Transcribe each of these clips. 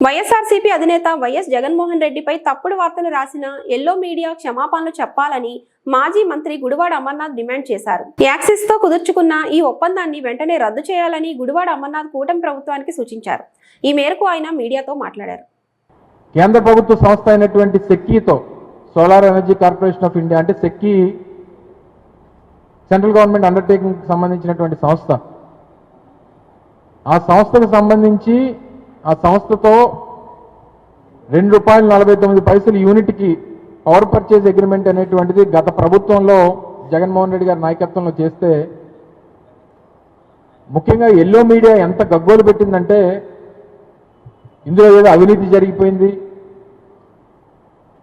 వైఎస్ఆర్సీపీ అధినేత వైఎస్ జగన్మోహన్ రెడ్డిపై తప్పుడు వార్తలు రాసిన ఎల్లో మీడియా క్షమాపణలు చెప్పాలని మాజీ మంత్రి గుడివాడ అమర్నాథ్ డిమాండ్ చేశారు. యాక్సిస్తో కుదుర్చుకున్న ఈ ఒప్పందాన్ని వెంటనే రద్దు చేయాలని గుడివాడ అమర్నాథ్ కూటమి ప్రభుత్వానికి సూచించారు. ఈ మేరకు ఆయన మీడియాతో మాట్లాడారు. కేంద్ర ప్రభుత్వ సంస్థ అయినటువంటి సెక్కీతో solar energy corporation of India అంటే సెక్కీ సెంట్రల్ గవర్నమెంట్ అండర్టేకింగ్ సంబంధించినటువంటి సంస్థ. ఆ సంస్థకు సంబంధించి ఆ సంస్థతో రెండు రూపాయలు నలభై తొమ్మిది పైసలు యూనిట్కి పవర్ పర్చేజ్ అగ్రిమెంట్ అనేటువంటిది గత ప్రభుత్వంలో జగన్మోహన్ రెడ్డి గారి నాయకత్వంలో చేస్తే ముఖ్యంగా ఎల్లో మీడియా ఎంత గగ్గోలు పెట్టిందంటే ఇందులో ఏదో అవినీతి జరిగిపోయింది.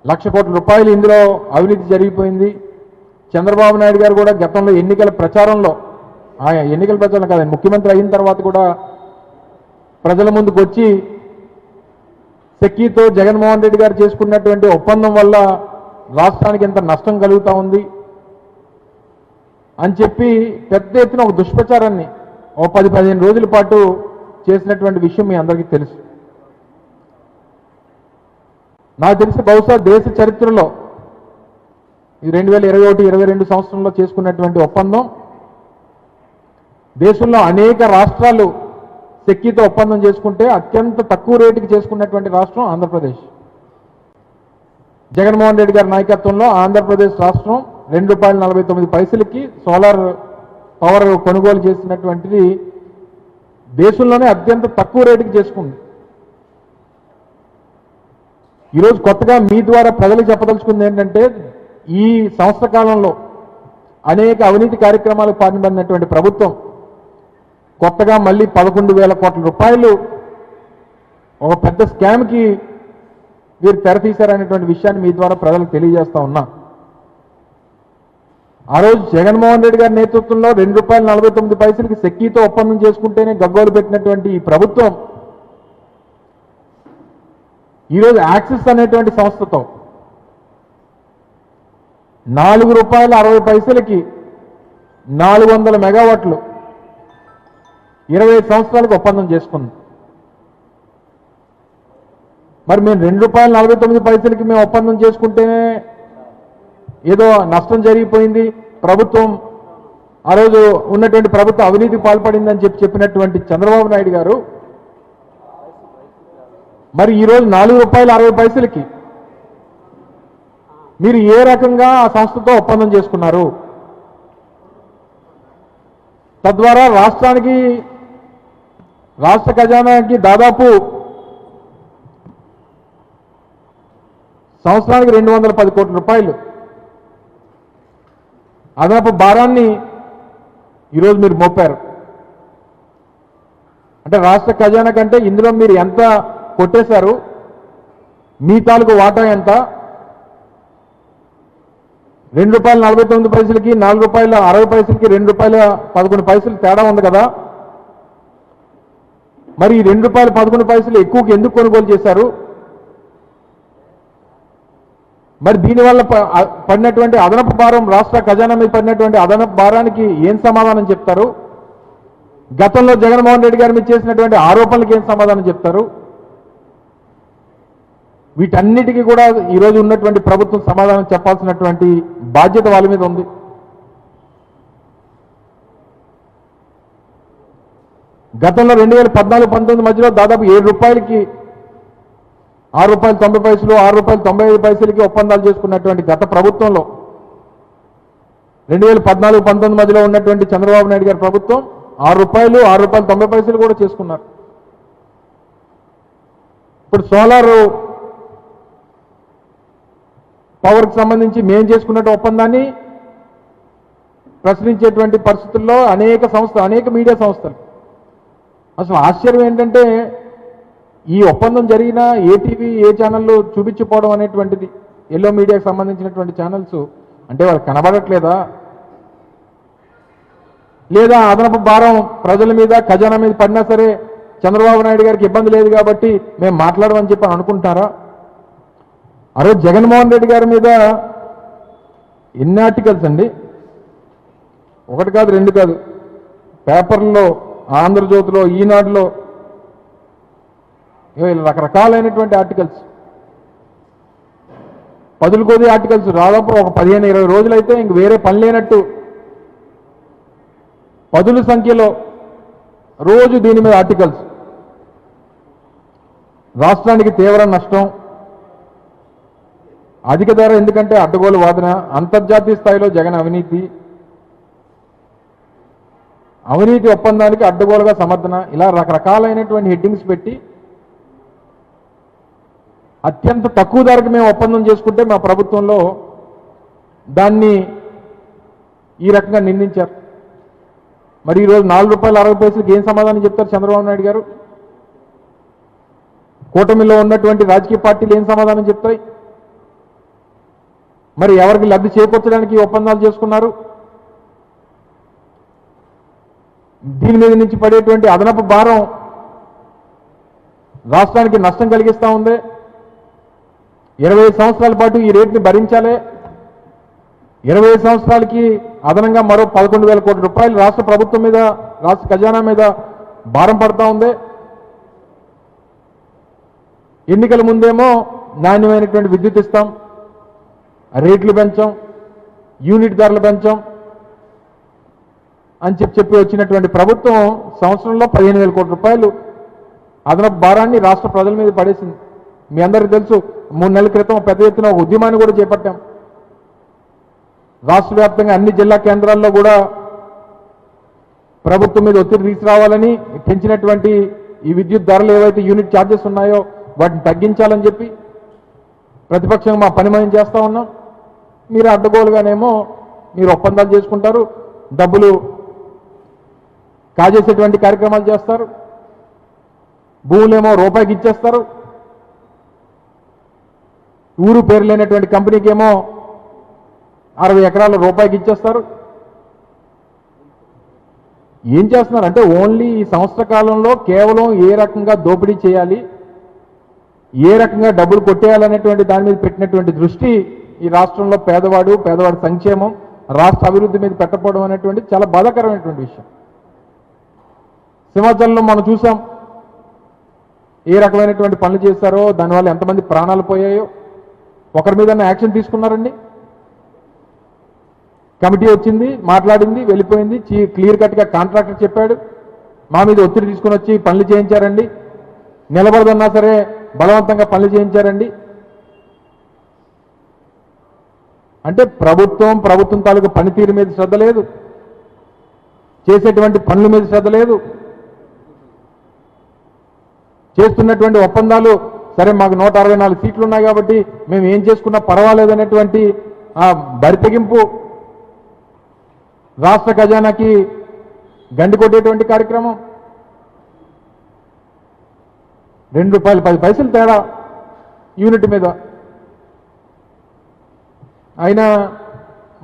లక్ష కోట్ల రూపాయలు ఇందులో అవినీతి జరిగిపోయింది. చంద్రబాబు నాయుడు గారు కూడా గతంలో ఎన్నికల ప్రచారంలో ఆయన ఎన్నికల ప్రచారం కాదండి ముఖ్యమంత్రి అయిన తర్వాత కూడా ప్రజల ముందుకు వచ్చి సెక్కీతో జగన్మోహన్ రెడ్డి గారు చేసుకున్నటువంటి ఒప్పందం వల్ల రాష్ట్రానికి ఎంత నష్టం కలుగుతూ ఉంది అని చెప్పి పెద్ద ఎత్తున ఒక దుష్ప్రచారాన్ని ఓ పది పదిహేను రోజుల పాటు చేసినటువంటి విషయం మీ అందరికీ తెలుసు. నాకు తెలిసి బహుశా దేశ చరిత్రలో ఈ రెండు వేల ఇరవై ఒకటి ఇరవై రెండు సంవత్సరంలో చేసుకున్నటువంటి ఒప్పందం దేశంలో అనేక రాష్ట్రాలు సెక్కీతో ఒప్పందం చేసుకుంటే అత్యంత తక్కువ రేటుకి చేసుకున్నటువంటి రాష్ట్రం ఆంధ్రప్రదేశ్. జగన్మోహన్ రెడ్డి గారి నాయకత్వంలో ఆంధ్రప్రదేశ్ రాష్ట్రం రెండు రూపాయల నలభై తొమ్మిది పైసలకి సోలార్ పవర్ కొనుగోలు చేసినటువంటిది దేశంలోనే అత్యంత తక్కువ రేటుకి చేసుకుంది. ఈరోజు కొత్తగా మీ ద్వారా ప్రజలకు చెప్పదలుచుకుంది ఏంటంటే ఈ సంవత్సర కాలంలో అనేక అవినీతి కార్యక్రమాలకు పాల్పడినటువంటి ప్రభుత్వం కొత్తగా మళ్ళీ పదకొండు వేల కోట్ల రూపాయలు ఒక పెద్ద స్కామ్కి వీరు తెరతీశారనేటువంటి విషయాన్ని మీ ద్వారా ప్రజలకు తెలియజేస్తా ఉన్నా. ఆ రోజు జగన్మోహన్ రెడ్డి గారి నేతృత్వంలో రెండు రూపాయల నలభై తొమ్మిది పైసలకి సెక్కీతో ఒప్పందం చేసుకుంటేనే గగ్గోలు పెట్టినటువంటి ఈ ప్రభుత్వం ఈరోజు యాక్సిస్ అనేటువంటి సంస్థతో నాలుగు రూపాయల అరవై పైసలకి నాలుగు వందల మెగావాట్లు ఇరవై ఐదు సంవత్సరాలకు ఒప్పందం చేసుకుంది మరి మేము రెండు రూపాయల నలభై తొమ్మిది పైసలకి మేము ఒప్పందం చేసుకుంటేనే ఏదో నష్టం జరిగిపోయింది. ప్రభుత్వం ఆ రోజు ఉన్నటువంటి ప్రభుత్వం అవినీతికి పాల్పడిందని చెప్పి చెప్పినటువంటి చంద్రబాబు నాయుడు గారు మరి ఈరోజు నాలుగు రూపాయలు అరవై పైసలకి మీరు ఏ రకంగా ఆ సంస్థతో ఒప్పందం చేసుకున్నారు? తద్వారా రాష్ట్రానికి రాష్ట్ర ఖజానాకి దాదాపు సంవత్సరానికి రెండు వందల పది కోట్ల రూపాయలు. అదనపు భారాన్ని ఈరోజు మీరు మోపారు. అంటే రాష్ట్ర ఖజానా కంటే ఇందులో మీరు ఎంత కొట్టేశారు మీ తాలూకు వాటా ఎంత? రెండు రూపాయల నలభై తొమ్మిది పైసలకి నాలుగు రూపాయల అరవై పైసలకి రెండు రూపాయల పదకొండు పైసలు తేడా ఉంది కదా. మరి ఈ రెండు రూపాయలు పదకొండు పైసలు ఎక్కువకి ఎందుకు కొనుగోలు చేశారు? మరి దీనివల్ల పడినటువంటి అదనపు భారం రాష్ట్ర ఖజానా మీద పడినటువంటి అదనపు భారానికి ఏం సమాధానం చెప్తారు? గతంలో జగన్మోహన్ రెడ్డి గారి మీద చేసినటువంటి ఆరోపణలకు ఏం సమాధానం చెప్తారు? వీటన్నిటికీ కూడా ఈరోజు ఉన్నటువంటి ప్రభుత్వం సమాధానం చెప్పాల్సినటువంటి బాధ్యత వాళ్ళ మీద ఉంది. గతంలో రెండు వేల పద్నాలుగు పంతొమ్మిది మధ్యలో దాదాపు ఏడు రూపాయలకి ఆరు రూపాయలు తొంభై పైసలు ఆరు రూపాయలు తొంభై ఐదు పైసలకి ఒప్పందాలు చేసుకున్నటువంటి గత ప్రభుత్వంలో రెండు వేల పద్నాలుగు పంతొమ్మిది మధ్యలో ఉన్నటువంటి చంద్రబాబు నాయుడు గారి ప్రభుత్వం ఆరు రూపాయలు ఆరు రూపాయలు తొంభై పైసలు కూడా చేసుకున్నారు. ఇప్పుడు సోలార్ పవర్కి సంబంధించి మేము చేసుకున్నట్టు ఒప్పందాన్ని ప్రశ్నించేటువంటి పరిస్థితుల్లో అనేక సంస్థలు అనేక మీడియా సంస్థలు అసలు ఆశ్చర్యం ఏంటంటే ఈ ఒప్పందం జరిగిన ఏ టీవీ ఏ ఛానల్లో చూపించిపోవడం అనేటువంటిది ఎల్లో మీడియాకి సంబంధించినటువంటి ఛానల్స్ అంటే వాళ్ళు కనబడట్లేదా? లేదా అదనపు భారం ప్రజల మీద ఖజానా మీద పడినా సరే చంద్రబాబు నాయుడు గారికి ఇబ్బంది లేదు కాబట్టి మేము మాట్లాడమని చెప్పి అనుకుంటారా? ఆ రోజు జగన్మోహన్ రెడ్డి గారి మీద ఎన్ని ఆర్టికల్స్ అండి? ఒకటి కాదు రెండు కాదు పేపర్లో ఆంధ్రజ్యోతిలో ఈనాడులో రకరకాలైనటువంటి ఆర్టికల్స్. పదులు కొద్ది ఆర్టికల్స్ దాదాపు ఒక పదిహేను ఇరవై రోజులైతే ఇంక వేరే పని లేనట్టు పదుల సంఖ్యలో రోజు దీని మీద ఆర్టికల్స్. రాష్ట్రానికి తీవ్ర నష్టం. అధిక ధర ఎందుకంటే అడ్డగోలు వాదన. అంతర్జాతీయ స్థాయిలో జగన్ అవినీతి. అవినీతి ఒప్పందానికి అడ్డగోలుగా సమర్థన ఇలా రకరకాలైనటువంటి హెడ్డింగ్స్ పెట్టి అత్యంత తక్కువ ధరకు మేము ఒప్పందం చేసుకుంటే మా ప్రభుత్వంలో దాన్ని ఈ రకంగా నిందించారు. మరి ఈరోజు నాలుగు రూపాయల అరవై పైసలకి ఏం సమాధానం చెప్తారు చంద్రబాబు నాయుడు గారు? కూటమిలో ఉన్నటువంటి రాజకీయ పార్టీలు ఏం సమాధానం చెప్తాయి? మరి ఎవరికి లబ్ధి చేకూర్చడానికి ఒప్పందాలు చేసుకున్నారు? దీని మీద నుంచి పడేటువంటి అదనపు భారం రాష్ట్రానికి నష్టం కలిగిస్తూ ఉంది. ఇరవై సంవత్సరాల పాటు ఈ రేట్ని భరించాలి. ఇరవై సంవత్సరాలకి అదనంగా మరో పదకొండు వేల కోట్ల రూపాయలు రాష్ట్ర ప్రభుత్వం మీద రాష్ట్ర ఖజానా మీద భారం పడతా ఉంది. ఎన్నికల ముందేమో నాణ్యమైనటువంటి విద్యుత్ ఇస్తాం రేట్లు పెంచాం యూనిట్ ధరలు పెంచాం అని చెప్పి చెప్పి వచ్చినటువంటి ప్రభుత్వం సంవత్సరంలో పదిహేను వేల కోట్ల రూపాయలు అదనపు భారాన్ని రాష్ట్ర ప్రజల మీద పడేసింది. మీ అందరికీ తెలుసు మూడు నెలల క్రితం పెద్ద ఎత్తున ఒక ఉద్యమాన్ని కూడా చేపట్టాం. రాష్ట్ర వ్యాప్తంగా అన్ని జిల్లా కేంద్రాల్లో కూడా ప్రభుత్వం మీద ఒత్తిడి తీసుకురావాలని పెంచినటువంటి ఈ విద్యుత్ ధరలు ఏవైతే యూనిట్ ఛార్జెస్ ఉన్నాయో వాటిని తగ్గించాలని చెప్పి ప్రతిపక్షం మా పని మనం చేస్తూ ఉన్నాం. మీరు అడ్డగోలుగానేమో మీరు ఒప్పందాలు చేసుకుంటారు. డబ్బులు కాజేసేటువంటి కార్యక్రమాలు చేస్తారు. భూములేమో రూపాయికి ఇచ్చేస్తారు. ఊరు పేరు లేనటువంటి కంపెనీకి ఏమో అరవై ఎకరాల రూపాయికి ఇచ్చేస్తారు. ఏం చేస్తున్నారు? అంటే ఓన్లీ ఈ సంవత్సర కాలంలో కేవలం ఏ రకంగా దోపిడీ చేయాలి ఏ రకంగా డబ్బులు కొట్టేయాలనేటువంటి దాని మీద పెట్టినటువంటి దృష్టి ఈ రాష్ట్రంలో పేదవాడు పేదవాడి సంక్షేమం రాష్ట్ర అభివృద్ధి మీద పెట్టకపోవడం అనేటువంటి చాలా బాధాకరమైనటువంటి విషయం. సింహాచలంలో మనం చూసాం ఏ రకమైనటువంటి పనులు చేశారో దానివల్ల ఎంతమంది ప్రాణాలు పోయాయో ఒకరి మీద యాక్షన్ తీసుకున్నారండి. కమిటీ వచ్చింది మాట్లాడింది వెళ్ళిపోయింది క్లియర్ కట్గా కాంట్రాక్టర్ చెప్పాడు. మా మీద ఒత్తిడి తీసుకుని వచ్చి పనులు చేయించారండి. నిలబడదన్నా సరే బలవంతంగా పనులు చేయించారండి. అంటే ప్రభుత్వం ప్రభుత్వం తాలూకు పనితీరు మీద శ్రద్ధ లేదు. చేసేటువంటి పనుల మీద శ్రద్ధ లేదు. చేస్తున్నటువంటి ఒప్పందాలు సరే మాకు నూట అరవై నాలుగు సీట్లు ఉన్నాయి కాబట్టి మేము ఏం చేసుకున్నా పర్వాలేదనేటువంటి ఆ బరితెగింపు రాష్ట్ర ఖజానాకి గండి కొట్టేటువంటి కార్యక్రమం. రెండు రూపాయలు పది పైసలు తేడా యూనిట్ మీద. అయినా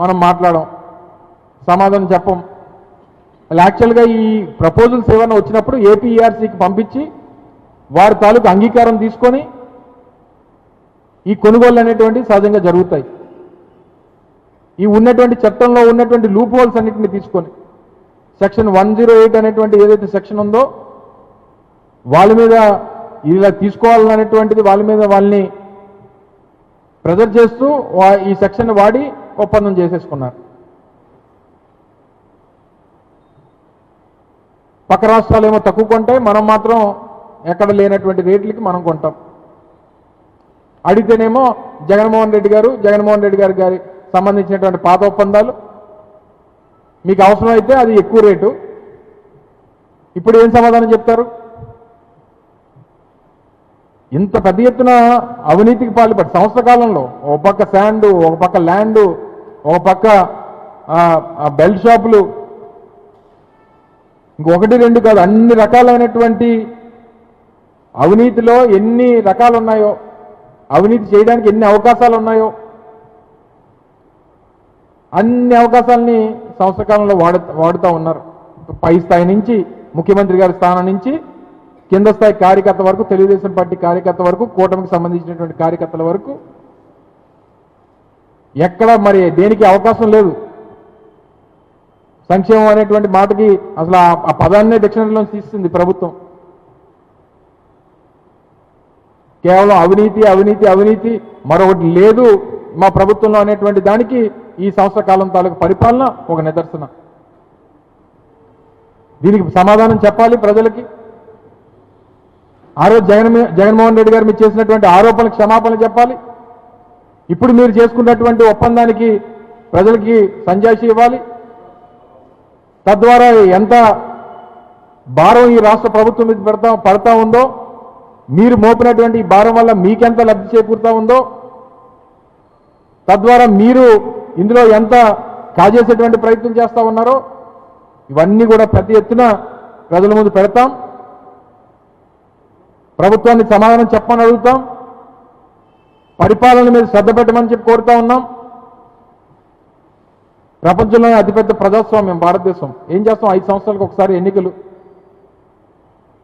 మనం మాట్లాడం సమాధానం చెప్పం. యాక్చువల్గా ఈ ప్రపోజల్స్ ఏమైనా వచ్చినప్పుడు ఏపీఈఆర్సీకి పంపించి వారి తాలూకు అంగీకారం తీసుకొని ఈ కొనుగోలు అనేటువంటి సహజంగా జరుగుతాయి. ఈ ఉన్నటువంటి చట్టంలో ఉన్నటువంటి లూప్ హోల్స్ అన్నింటిని తీసుకొని సెక్షన్ వన్ జీరో ఎయిట్ అనేటువంటి ఏదైతే సెక్షన్ ఉందో వాళ్ళ మీద ఇలా తీసుకోవాలనేటువంటిది వాళ్ళ మీద వాళ్ళని ప్రెజర్ చేస్తూ ఈ సెక్షన్ వాడి ఒప్పందం చేసేసుకున్నారు. పక్క రాష్ట్రాలు ఏమో తక్కువ కొంటాయి మనం మాత్రం ఎక్కడ లేనటువంటి రేట్లకి మనం కొంటాం. అడిగితేనేమో జగన్మోహన్ రెడ్డి గారు జగన్మోహన్ రెడ్డి గారి గారి సంబంధించినటువంటి పాత ఒప్పందాలు మీకు అవసరమైతే అది ఎక్కువ రేటు. ఇప్పుడు ఏం సమాధానం చెప్తారు? ఇంత పెద్ద ఎత్తున అవినీతికి పాల్పడి సంవత్సర కాలంలో ఒక పక్క శాండ్ ఒక పక్క ల్యాండ్ ఒక పక్క బెల్ట్ షాపులు ఇంకొకటి రెండు కాదు అన్ని రకాలైనటువంటి అవినీతిలో ఎన్ని రకాలు ఉన్నాయో అవినీతి చేయడానికి ఎన్ని అవకాశాలు ఉన్నాయో అన్ని అవకాశాలని సంవత్సర కాలంలో వాడు వాడుతూ ఉన్నారు. పై స్థాయి నుంచి ముఖ్యమంత్రి గారి స్థానం నుంచి కింద స్థాయి కార్యకర్త వరకు తెలుగుదేశం పార్టీ కార్యకర్త వరకు కూటమికి సంబంధించినటువంటి కార్యకర్తల వరకు ఎక్కడ మరి దేనికి అవకాశం లేదు. సంక్షేమం అనేటువంటి మాటకి అసలు ఆ- ఆ పదాన్నే డిక్షనరీలో తీస్తుంది ప్రభుత్వం. కేవలం అవినీతి అవినీతి అవినీతి మరొకటి లేదు. మా ప్రభుత్వంలో అనేటువంటి దానికి ఈ సంవత్సర కాలం తాలూకు పరిపాలన ఒక నిదర్శనం. దీనికి సమాధానం చెప్పాలి ప్రజలకి. ఆ రోజు జగన్ జగన్మోహన్ రెడ్డి గారు మీరు చేసినటువంటి ఆరోపణలకు క్షమాపణ చెప్పాలి. ఇప్పుడు మీరు చేసుకున్నటువంటి ఒప్పందానికి ప్రజలకి సంజాయిషి ఇవ్వాలి. తద్వారా ఎంత భారం ఈ రాష్ట్ర ప్రభుత్వం మీద పెడతా పడతా ఉందో మీరు మోపినటువంటి భారం వల్ల మీకెంత లబ్ధి చేకూరుతా ఉందో తద్వారా మీరు ఇందులో ఎంత కాజేసేటువంటి ప్రయత్నం చేస్తూ ఉన్నారో ఇవన్నీ కూడా ప్రతి ఎత్తున ప్రజల ముందు పెడతాం. ప్రభుత్వాన్ని సమాధానం చెప్పమని అడుగుతాం. పరిపాలన మీద శ్రద్ధ పెట్టమని చెప్పి కోరుతా ఉన్నాం. ప్రపంచంలోనే అతిపెద్ద ప్రజాస్వామ్యం భారతదేశం. ఏం చేస్తాం? ఐదు సంవత్సరాలకు ఒకసారి ఎన్నికలు.